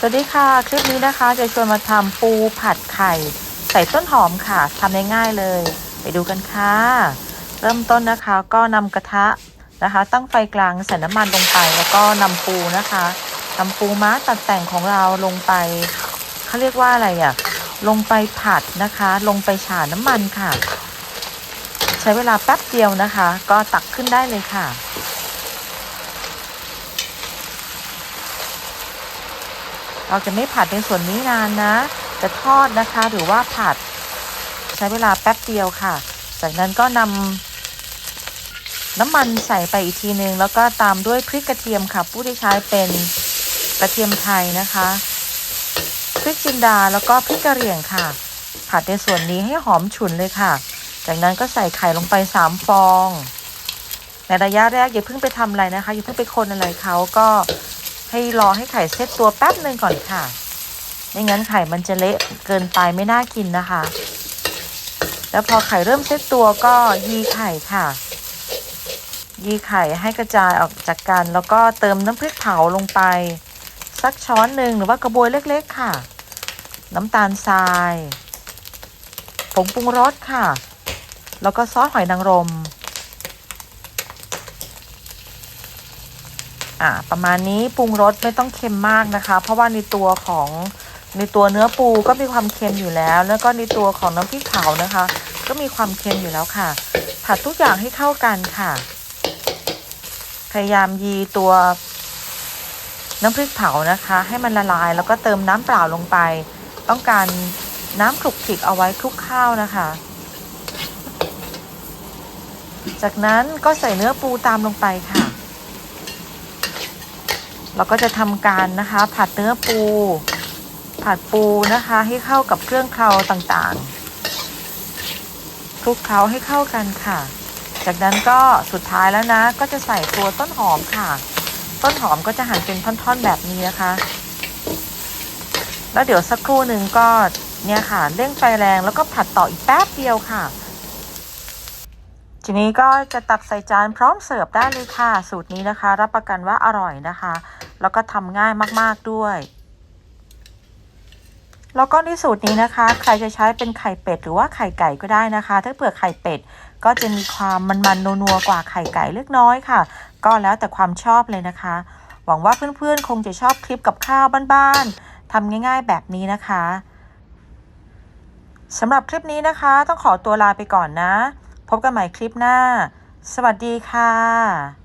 สวัสดีค่ะ คลิปนี้นะคะจะชวนมาทำปูผัดไข่ ใส่ต้นหอมค่ะทำง่ายๆเลย ไปดูกันค่ะ เริ่มต้นนะคะก็นำกระทะนะคะ ตั้งไฟกลางใส่น้ำมันลงไปแล้วก็นำปูนะคะนำปูม้าตัดแต่งของเราลงไปเขาเรียกว่าอะไรอะ่ะลงไปผัดนะคะ ลงไปฉาน้ำมันค่ะ ใช้เวลาแป๊บเดียวนะคะ ก็ตักขึ้นได้เลยค่ะ เราจะไม่ผัดในส่วนนี้นานนะ จะทอดนะคะ หรือว่าผัดใช้เวลาแป๊บเดียวค่ะ จากนั้นก็นำน้ำมันใส่ไปอีกทีนึง แล้วก็ตามด้วยพริกกระเทียมค่ะ ผู้ที่ใช้เป็นกระเทียมไทยนะคะพริกจินดาแล้วก็พริกกระเหรี่ยงค่ะ ผัดในส่วนนี้ให้หอมฉุนเลยค่ะ จากนั้นก็ใส่ไข่ลงไปสามฟอง ในระยะแรกอย่าเพิ่งไปทำอะไรนะคะอย่าเพิ่งไปคนอะไรเขาก็ ให้รอให้ไข่เซตตัวแป๊บหนึ่งก่อนค่ะ ไม่งั้นไข่มันจะเละเกินไปไม่น่ากินนะคะ แล้วพอไข่เริ่มเซตตัวก็ยีไข่ค่ะ ยีไข่ให้กระจายออกจากกัน แล้วก็เติมน้ำพริกเผาลงไป สักช้อนหนึ่งหรือว่ากระบวยเล็กๆค่ะ น้ำตาลทราย ผงปรุงรสค่ะ แล้วก็ซอสหอยนางรม อ่าประมาณนี้ปรุงรสไม่ต้องเค็มมากนะคะ เพราะว่าในตัวของในตัวเนื้อปูก็มีความเค็มอยู่แล้ว แล้วก็ในตัวของน้ำพริกเผานะคะ ก็มีความเค็มอยู่แล้วค่ะ ผัดทุกอย่างให้เข้ากันค่ะ พยายามยีตัวน้ำพริกเผานะคะ ให้มันละลายแล้วก็เติมน้ำเปล่าลงไป ต้องการน้ำคลุกคลิกเอาไว้คลุกข้าวนะคะ จากนั้นก็ใส่เนื้อปูตามลงไปค่ะ เราก็จะทำการนะคะ ผัดเนื้อปู ผัดปูนะคะ ให้เข้ากับเครื่องเคราต่างๆคลุกเคล้าให้เข้ากันค่ะ จากนั้นก็สุดท้ายแล้วนะ ก็จะใส่ตัวต้นหอมค่ะ ต้นหอมก็จะหั่นเป็นท่อนๆแบบนี้นะคะ แล้วเดี๋ยวสักครู่หนึ่งก็เนี่ยค่ะเร่งไฟแรงแล้วก็ผัดต่ออีกแป๊บเดียวค่ะ ทีนี้ก็จะตักใส่จานพร้อมเสิร์ฟได้เลยค่ะ สูตรนี้นะคะ รับประกันว่าอร่อยนะคะ แล้วก็ทำง่ายมากๆด้วย แล้วก็ในสูตรนี้นะคะ ใครจะใช้เป็นไข่เป็ดหรือว่าไข่ไก่ก็ได้นะคะ ถ้าเผื่อไข่เป็ดก็จะมีความมันๆนัวๆกว่าไข่ไก่เล็กน้อยค่ะ ก็แล้วแต่ความชอบเลยนะคะ หวังว่าเพื่อนๆ คงจะชอบคลิปกับข้าวบ้านๆทำง่ายๆแบบนี้นะคะสำหรับคลิปนี้นะคะ ต้องขอตัวลาไปก่อนนะ พบกันใหม่คลิปหน้า สวัสดีค่ะ